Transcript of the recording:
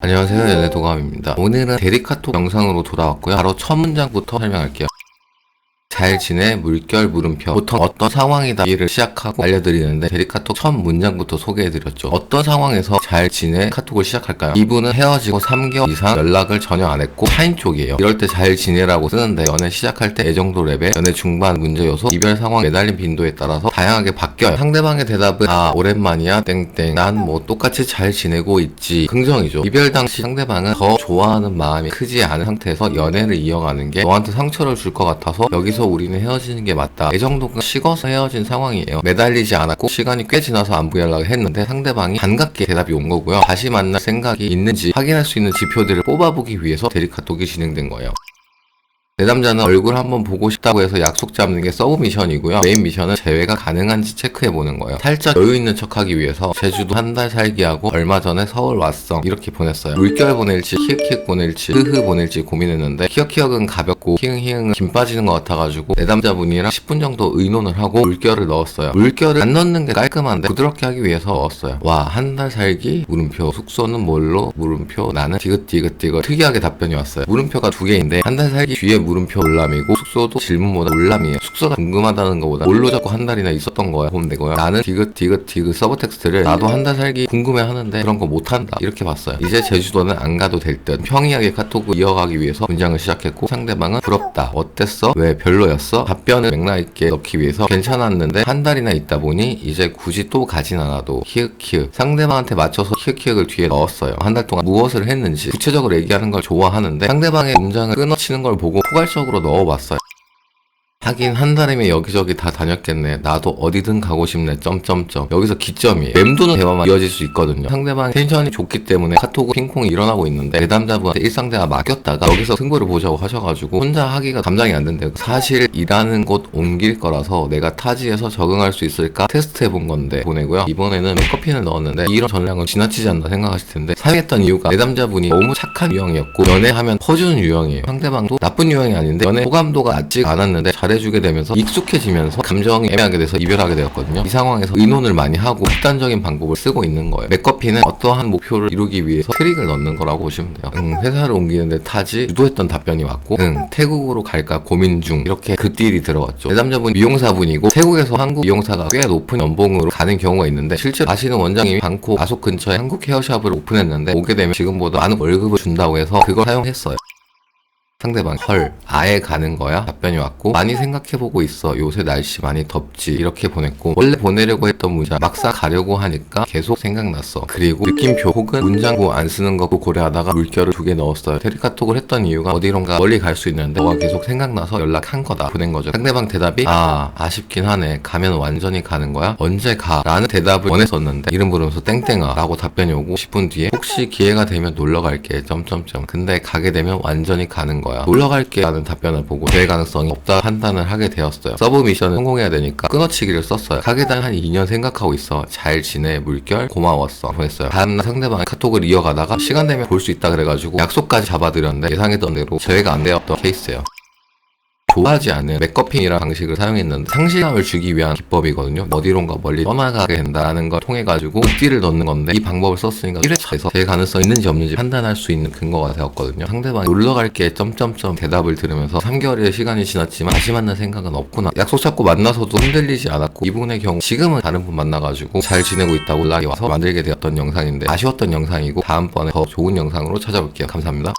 안녕하세요. 연애도감입니다. 오늘은 대리카톡 영상으로 돌아왔고요. 바로 첫 문장부터 설명할게요 잘 지내 물결 물음표. 보통 어떤 상황이다 이를 시작하고 알려드리는데 대리카톡 첫 문장부터 소개해드렸죠. 어떤 상황에서 잘 지내? 카톡을 시작할까요? 이분은 헤어지고 3개월 이상 연락을 전혀 안 했고 타인 쪽이에요. 이럴 때 잘 지내라고 쓰는데 연애 시작할 때 애정도 레벨 연애 중반 문제 요소 이별 상황 매달린 빈도에 따라서 다양하게 바뀌어요. 상대방의 대답은 아 오랜만이야 땡땡. 난 뭐 똑같이 잘 지내고 있지. 긍정이죠. 이별 당시 상대방은 더 좋아하는 마음이 크지 않은 상태에서 연애를 이어가는 게 너한테 상처를 줄 것 같아서 여기서 우리는 헤어지는 게 맞다. 애정도가 식어서 헤어진 상황이에요. 매달리지 않았고 시간이 꽤 지나서 안부 연락을 했는데 상대방이 반갑게 대답이 온 거고요. 다시 만날 생각이 있는지 확인할 수 있는 지표들을 뽑아보기 위해서 대리카톡이 진행된 거예요 내 남자는 얼굴 한번 보고 싶다고 해서 약속 잡는 게 서브 미션이고요. 메인 미션은 재회가 가능한지 체크해 보는 거예요. 살짝 여유 있는 척하기 위해서 제주도 한 달 살기 하고 얼마 전에 서울 왔어 이렇게 보냈어요. 물결 보낼지 키읔키읔 보낼지 흐흐 보낼지 고민했는데 키읔키읔은 가볍고 히응히응은 김 빠지는 것 같아가지고 내 남자분이랑 10분 정도 의논을 하고 물결을 넣었어요. 물결을 안 넣는 게 깔끔한데 부드럽게 하기 위해서 넣었어요. 와 한 달 살기 물음표 숙소는 뭘로 물음표 나는 디귿디귿디귿 특이하게 답변이 왔어요. 물음표가 두 개인데 한 달 살기 뒤에 물음표 올람이고 숙소도 질문보다 올람이에요. 숙소가 궁금하다는 것보다 뭘로 자꾸 한 달이나 있었던 거야 보면 되고요. 나는 디귿 디귿 디귿 서브 텍스트를 나도 한 달 살기 궁금해 하는데 그런 거 못한다 이렇게 봤어요. 이제 제주도는 안 가도 될 듯 평이하게 카톡을 이어가기 위해서 문장을 시작했고 상대방은 부럽다 어땠어 왜 별로였어 답변을 맥락 있게 넣기 위해서 괜찮았는데 한 달이나 있다 보니 이제 굳이 또 가진 않아도 히읗히읗 상대방한테 맞춰서 히읗히읗을 뒤에 넣었어요. 한 달 동안 무엇을 했는지 구체적으로 얘기하는 걸 좋아하는데 상대방의 문장을 끊어치는 걸 보고 포괄적으로 넣어봤어요. 하긴 한 달이면 여기저기 다 다녔겠네. 나도 어디든 가고 싶네. 점점점. 여기서 기점이에요. 맴도는 대화만 이어질 수 있거든요. 상대방 텐션이 좋기 때문에 카톡 핑퐁이 일어나고 있는데 내담자분한테 일상대화 맡겼다가 여기서 승부를 보자고 하셔가지고 혼자 하기가 감당이 안 된대요. 사실 일하는 곳 옮길 거라서 내가 타지에서 적응할 수 있을까 테스트 해본 건데 보내고요. 이번에는 커피를 넣었는데 이런 전략은 지나치지 않나 생각하실 텐데 사용했던 이유가 내담자분이 너무 착한 유형이었고 연애하면 퍼주는 유형이에요. 상대방도 나쁜 유형이 아닌데 연애 호감도가 낮지 않았는데 잘 해주게 되면서 익숙해지면서 감정이 애매하게 돼서 이별하게 되었거든요. 이 상황에서 의논을 많이 하고 극단적인 방법을 쓰고 있는 거예요. 맥커피는 어떠한 목표를 이루기 위해서 트릭을 넣는 거라고 보시면 돼요. 응, 회사를 옮기는데 타지 유도했던 답변이 왔고, 응, 태국으로 갈까 고민 중 이렇게 그 딜이 들어왔죠. 내 남자분 미용사분이고 태국에서 한국 미용사가 꽤 높은 연봉으로 가는 경우가 있는데 실제로 아시는 원장님이 방콕 아속 근처에 한국 헤어샵을 오픈했는데 오게 되면 지금보다 많은 월급을 준다고 해서 그걸 사용했어요. 상대방 헐 아예 가는 거야? 답변이 왔고 많이 생각해보고 있어. 요새 날씨 많이 덥지. 이렇게 보냈고 원래 보내려고 했던 문장 막상 가려고 하니까 계속 생각났어. 그리고 느낌표 혹은 문장고 안 쓰는 거고 고려하다가 물결을 두 개 넣었어요. 테리카톡을 했던 이유가 어디론가 멀리 갈 수 있는데 너가 계속 생각나서 연락한 거다. 보낸 거죠. 상대방 대답이 아 아쉽긴 하네. 가면 완전히 가는 거야? 언제 가? 라는 대답을 원했었는데 이름 부르면서 땡땡아 라고 답변이 오고 10분 뒤에 혹시 기회가 되면 놀러 갈게. 점점점. 근데 가게 되면 완전히 가는 거 야. 놀러 갈게 라는 답변을 보고 될 가능성이 없다 판단을 하게 되었어요. 서브 미션을 성공해야 되니까 끊어치기를 썼어요. 가게 되면 한 2년 생각하고 있어. 잘 지내 물결. 고마웠어. 보냈어요. 다음날 상대방이 카톡을 이어가다가 시간 되면 볼 수 있다 그래가지고 약속까지 잡아드렸는데 예상했던 대로 저희가 안 되었던 케이스예요 좋아하지 않은 맥커핑이라는 방식을 사용했는데 상실감을 주기 위한 기법이거든요. 어디론가 멀리 떠나가게 된다는 걸 통해 가지고 띠를 넣는 건데 이 방법을 썼으니까 1회차에서 될 가능성 있는지 없는지 판단할 수 있는 근거가 되었거든요. 상대방이 놀러 갈게 점점점 대답을 들으면서 3개월의 시간이 지났지만 다시 만날 생각은 없구나. 약속 잡고 만나서도 흔들리지 않았고 이분의 경우 지금은 다른 분 만나가지고 잘 지내고 있다고 연락이 와서 만들게 되었던 영상인데 아쉬웠던 영상이고 다음번에 더 좋은 영상으로 찾아올게요. 감사합니다.